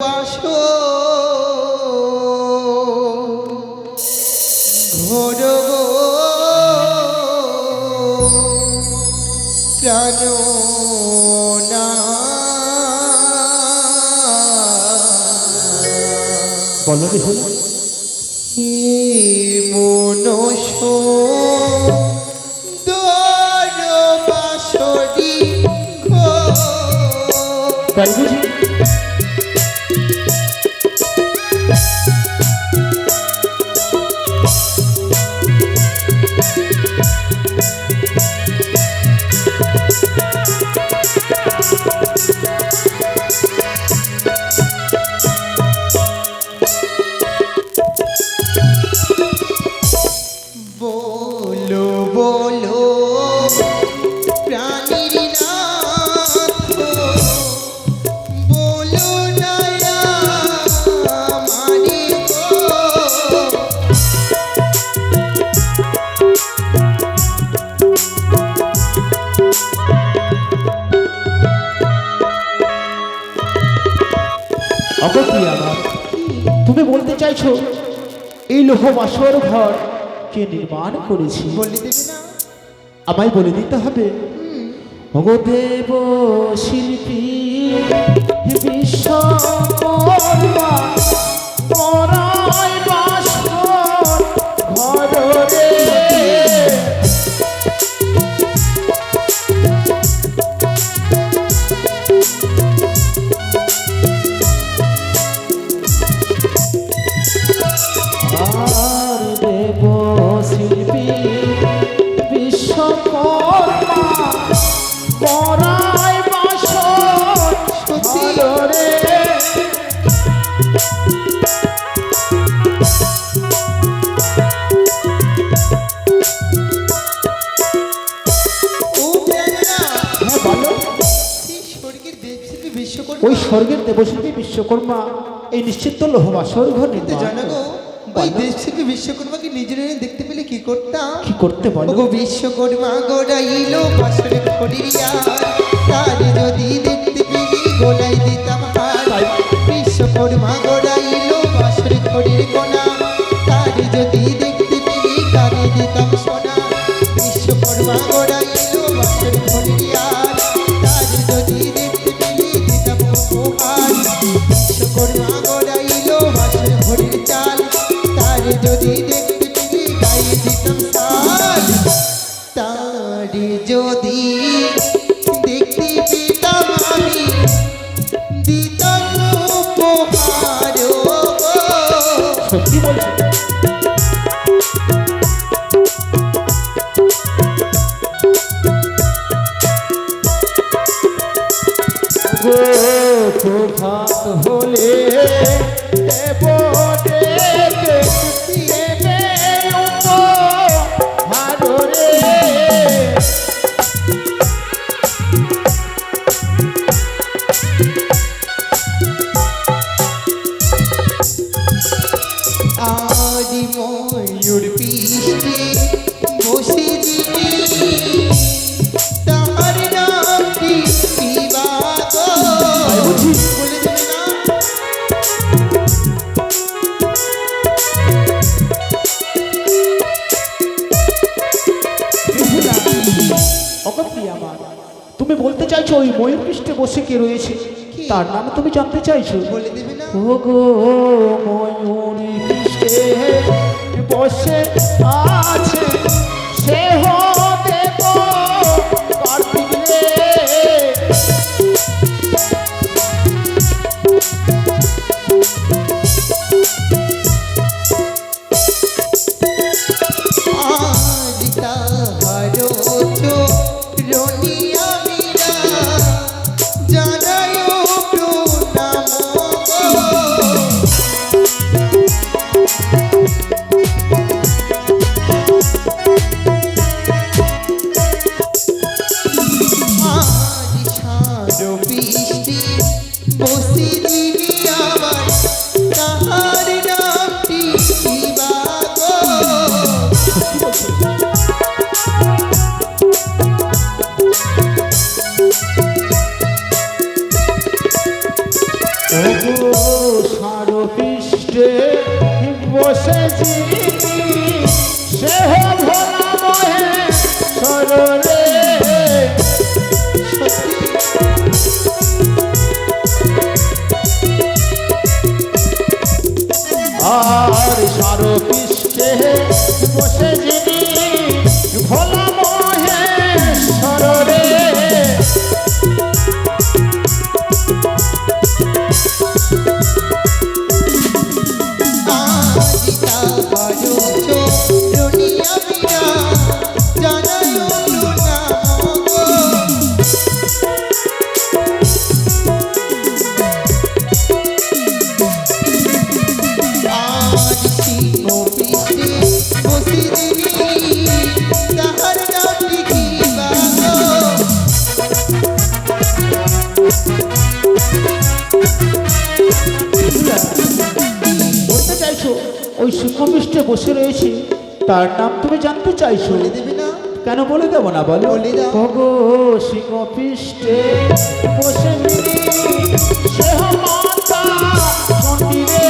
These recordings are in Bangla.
বাসো ঘোর প্রাণ না। বলো রে হলো মনসো দর বাসরি অগতি আমার তুমি বলতে চাইছো এই লোহ বাসর ঘর কে নির্মাণ করেছি। বলে দেবে না? আমায় বলে দিতে হবে। ভগদেব শিল্পী বিশ্বকর্মা ওই স্বর্গের দেবশিল্পী বিশ্বকর্মা এই নিশ্চিত লোহ বাসর ঘর তো জানো। ওই বলো, দেবশিল্পী বিশ্বকর্মাকে নিজের কি করতাম? কি করতে বলো? গো বিশ্বকর্মা গোড়াইলো বাসরে খড়িয়া। তার যদি দেখতে পেলি গোলাই দিতাম বিশ্বকর্মা গোড়াইলো হলে চাইছো ওই ময়ূর পৃষ্ঠে বসে কে রয়েছে? তার নাম তুমি জানতে চাইছো? বলে দেবে না? ও গো ময়ূরী পৃষ্ঠে বসে আছে সে দেব পৃষ্ঠে বসেছি। তার নাম তুমি জানতে চাইছো? বলে দেবে না। কেন বলে দেবো না বলো। ভগো সিংহপৃষ্ঠে বসে মিলি সেহ মাতা মন্দিরে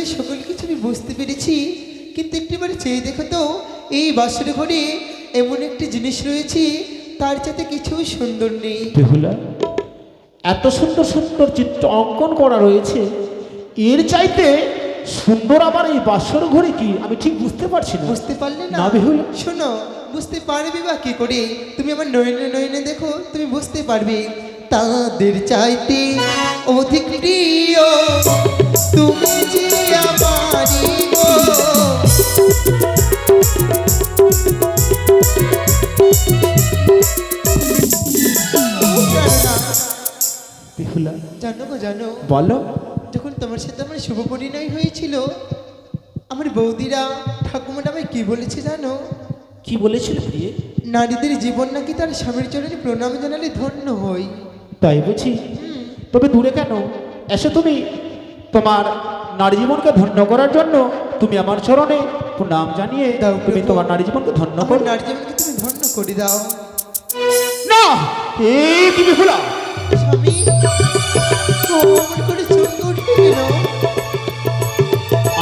ঘরে সকল কিছু আমি বুঝতে পেরেছি কিন্তু একটিবার চেয়ে দেখো তো এই বাসের ঘরে এমন একটি জিনিস রয়েছে তার চাইতে কিছু সুন্দর নেই। বেহুলা এত সুন্দর সুন্দর চিত্র অঙ্কন করা রয়েছে এর চাইতে সুন্দর আবার এই বাসর ঘরে কি? আমি ঠিক বুঝতে পারছি না। বুঝতে পারলে না বেহুলা। শোনো বুঝতে পারবে বা কি করে? তুমি আমার নয়নে নয়নে দেখো তুমি বুঝতে পারবে। তাদের চাইতে অধিক প্রিয়। তুমি যে জানো গো জানো। বলো। যখন তোমার সাথে আমার শুভ পরিণয় হয়েছিল আমার বৌদিরা ঠাকুমাটা আমায় কি বলেছে জানো? কি বলেছিল প্রিয়ে? নারীদের জীবন নাকি তার স্বামীর চরণে প্রণাম জানালে ধন্য হই। তাই বুঝি? তবে দূরে কেন? এসে তুমি। তোমার নারী জীবনকে ধন্য করার জন্য তুমি আমার চরণে নাম জানিয়ে দাও, তুমি তোমার নারী জীবনকে ধন্য করো। নারী জীবনকে তুমি ধন্য করে দাও। না! এই তুমি গেল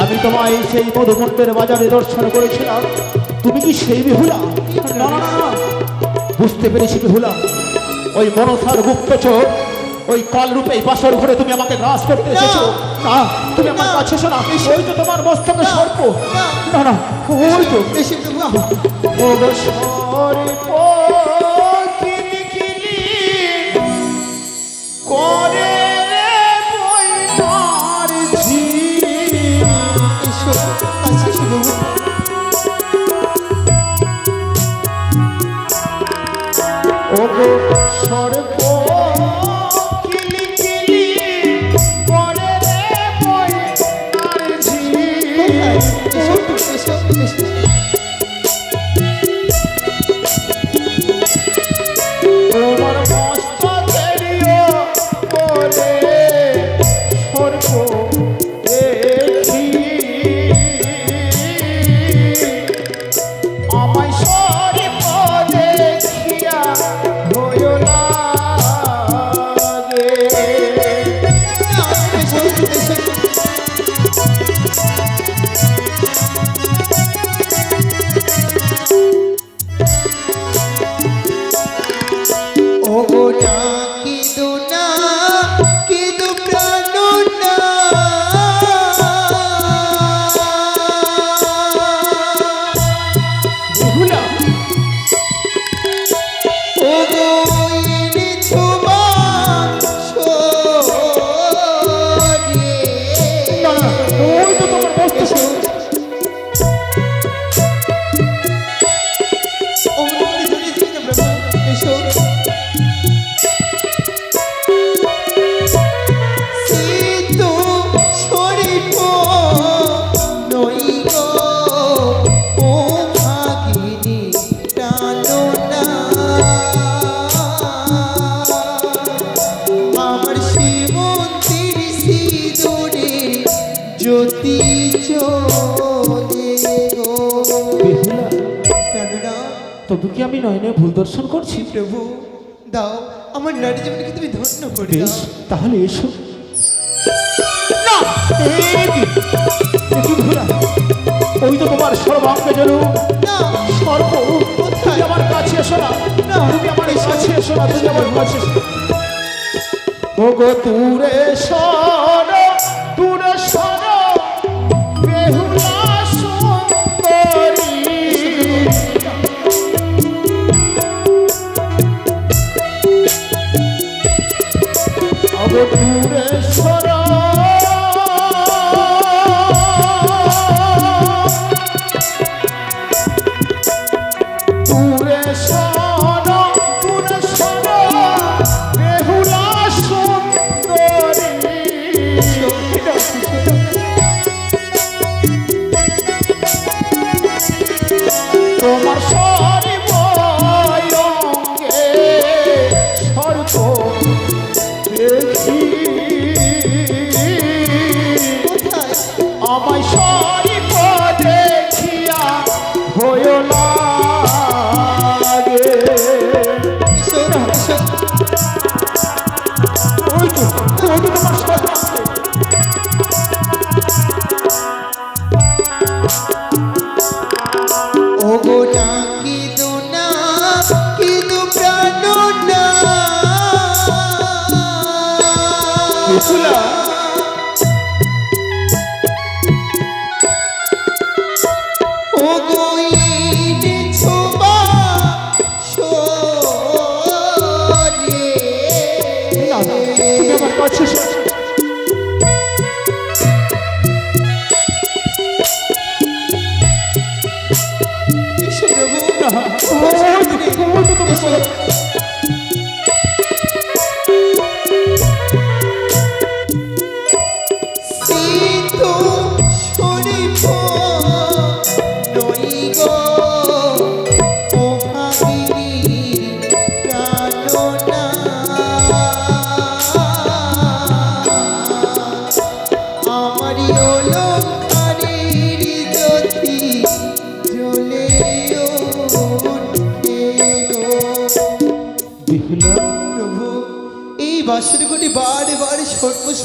আমি তোমায় সেই মধুমন্ডের বাজারে দর্শন করেছিলাম। তুমি কি সেই বিহুলা না না, না বুঝতে পেরেছি বিহুলা ওই মনসার চোখ ওই কাল রূপে এই বাসর ঘরে তুমি আমাকে গ্রাস করতে এসেছ না তুমি আমার। কাছে এসো না ওই তো তোমার মস্তকে। সর্প না। না ওই তো ওগো সর্প আমি নয়নে ভুল দর্শন করছি। প্রভু দাও আমার নারী জীবনকে তুমি ধন্য করে বেশ তাহলে এসো। ওই তো তোমার সর্বাঙ্গে যেন সর্ব তুমি আমার কাছে এসো না। তুমি আমার কাছে এসো না তুমি আমার কাছে এসো। ওগো দূরে সর।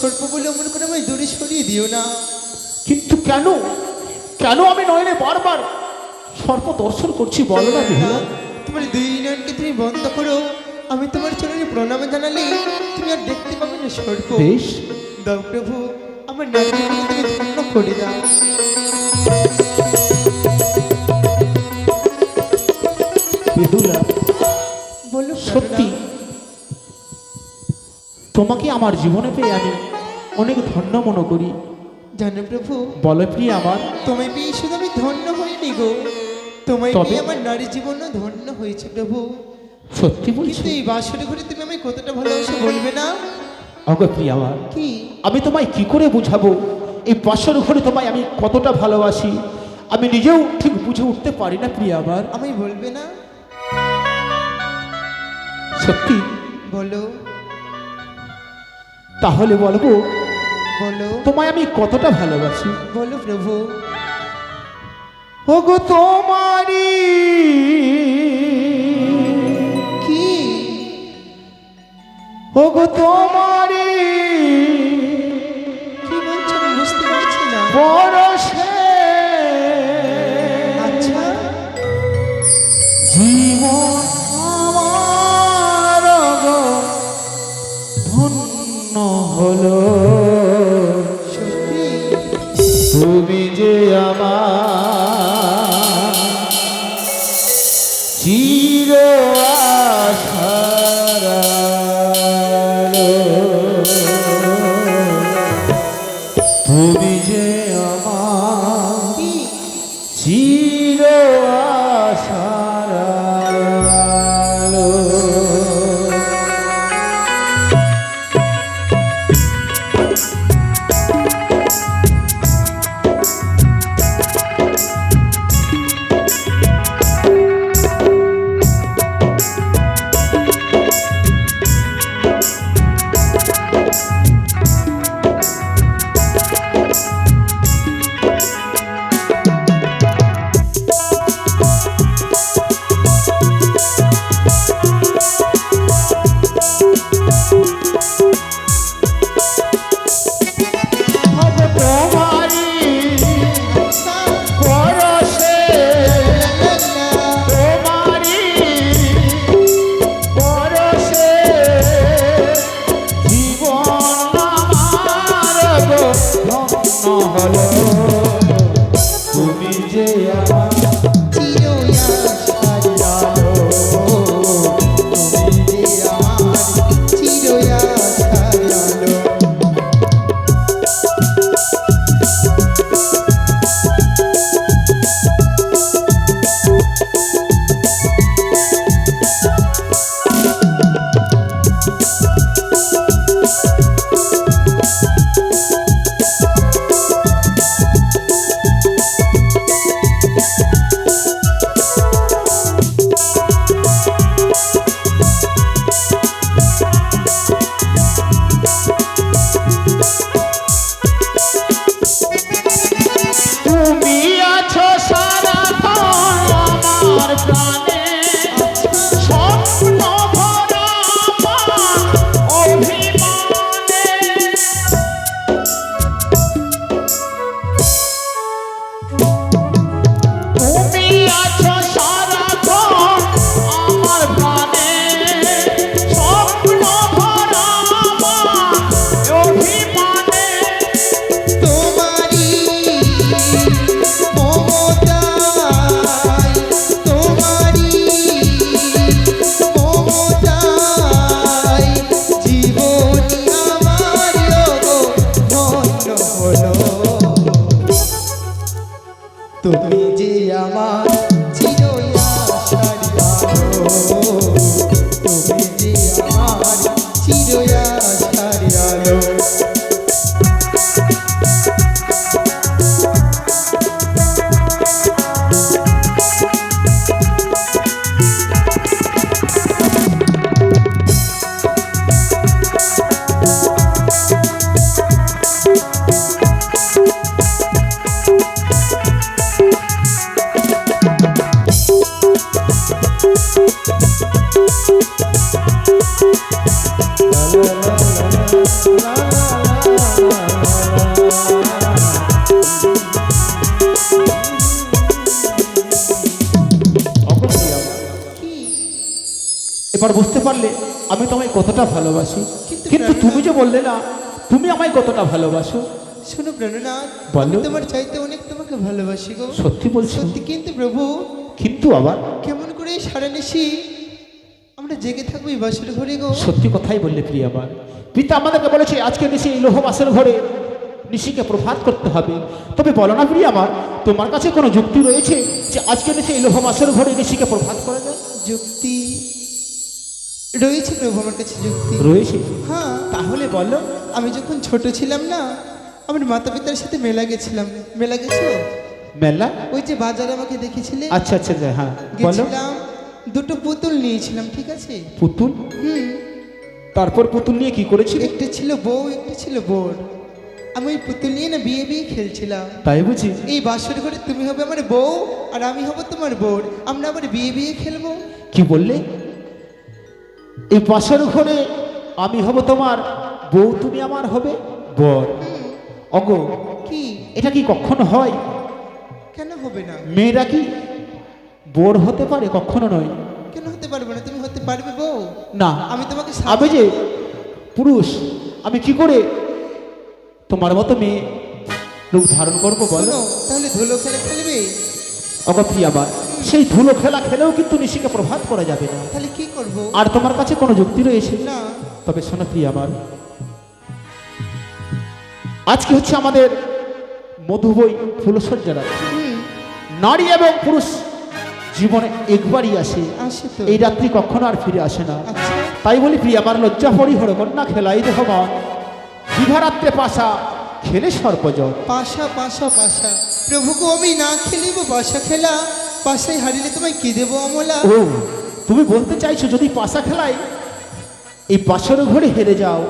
সর্প বলে মনে করে আমায় দূরে সরিয়ে দিও না। কিন্তু কেন? কেন আমি নয়নে বারবার সর্প দর্শন করছি বলো না বিহুলা তোমার দুই নয়নকে তুমি বন্ধ করো। আমি তোমার চরণে প্রণাম জানালে তুমি আর দেখতে পাবে না সর্প। বেশ। দাও প্রভু আমার নারীকে তুমি ধন্য করে দাও। বেহুলা বলো সত্যি তোমাকে আমার জীবনে পেয়ে আমি অনেক ধন্য মনে করি। জানো প্রভু বলো প্রিয় আমার। তোমায় পেয়ে শুধু আমি ধন্য হইনি গো। তোমায়? পেয়ে আমার নারী জীবনও ধন্য হয়েছে প্রভু। সত্যি বলছি? এই বাসরে ঘরে তুমি আমায় কতটা ভালোবাসো বলবে না? ওগো প্রিয় আমার কি? আমি তোমায় কি করে বুঝাবো? এই বাসর ঘরে তোমায় আমি কতটা ভালোবাসি? আমি নিজেও ঠিক বুঝে উঠতে পারি না প্রিয় আমার। আমায় বলবে না? সত্যি? বলো। তাহলে বলব বলো। তোমায় আমি কতটা ভালোবাসি? বলো প্রভু। ওগো তোমারি কি? ওগো তোমারি কি বলছো? আমি বুঝতে পারছি না। পরশে। আচ্ছা। জীবন আমার গো ধন্য হলো। yeah. আমি তোমায় কতটা ভালোবাসি। কিন্তু তুমি যে বললে না তুমি আমায় কতটা ভালোবাসো? শোনো প্রাণনাথ বলো। তোমার চাইতে অনেক তোমাকে ভালোবাসি গো। সত্যি বলছো? সত্যি কিন্তু প্রভু। কিন্তু আবার? কেমন করে সারা নিশি আমরা জেগে থাকব এই বাসের ঘরে গো। সত্যি কথাই বললে প্রিয়া আমার। পিতা আমাদেরকে বলেছে আজকে নিশি এই লোহবাসের ঘরে নিশিকে প্রভাত করতে হবে। তবে বলো না প্রিয়া আমার তোমার কাছে কোনো যুক্তি রয়েছে যে আজকে নিশি এই লোহবাসের ঘরে নিশিকে প্রভাত করা যায়? যুক্তি রয়েছে প্রভু আমার কাছে যুক্তি। রয়েছে? হ্যাঁ। তাহলে বলো। আমি যখন ছোট ছিলাম না আমার মাতা পিতার সাথে মেলা গেছিলাম। মেলা গেছো? মেলা? ওই যে বাজারে আমাকে দেখেছিলে? আচ্ছা আচ্ছা আচ্ছা, হ্যাঁ বলো। দুটো পুতুল নিয়েছিলাম ঠিক আছে? পুতুল? হুম। তারপর পুতুল নিয়ে কি করেছিল? একটা ছিল বউ একটা ছিল বোর আমি ওই পুতুল নিয়ে না বিয়ে বিয়ে খেলছিলাম। তাই বুঝি। এই বাসর ঘরে তুমি হবে আমার বউ আর আমি হব তোমার বোর আমরা আবার বিয়ে বিয়ে খেলব। কি বললে? এই পাশের ঘরে আমি হব তোমার বউ তুমি আমার হবে বর। অগ কি? এটা কি কখনো হয়? কেন হবে না? মেয়েরা কি বোর হতে পারে? কখনো নয়। কেন হতে পারবে না? তুমি হতে পারবে বউ। না। আমি তোমাকে আমি যে পুরুষ আমি কি করে তোমার মতো মেয়ে রূপ ধারণ করব বলো? তাহলে ধুলো খেলে খেলবে অগপ্রিয়া বা সেই ধুলো খেলা খেলেও কিন্তু নিশিকে প্রভাত করা যাবে না। তাহলে কি করব? আর তোমার কাছে কোনো যুক্তি রয়েছে? না। তবে শোনা প্রিয় আমার আজকে হচ্ছে আমাদের মধুবই ফুলসজ্জা রাত্রি। নারী এবং পুরুষ জীবনে একবারই আসে। এই রাত্রি কখনো আর ফিরে আসে না। আচ্ছা। তাই বলি প্রিয়া আমার লজ্জা পরিহর কন্যা খেলাই দেহমান দিভারাত্রে পাশা খেলে সর্পজন পাশা পাশা পাশা। প্রভুকে আমি না খেলিব পাশা খেলা। পাশায় হারিলে তোমায় কি দেবো অমলা? ও, তুমি বলতে চাইছো যদি পাশা খেলায়, এই পাশের ঘরে হেরে যাও।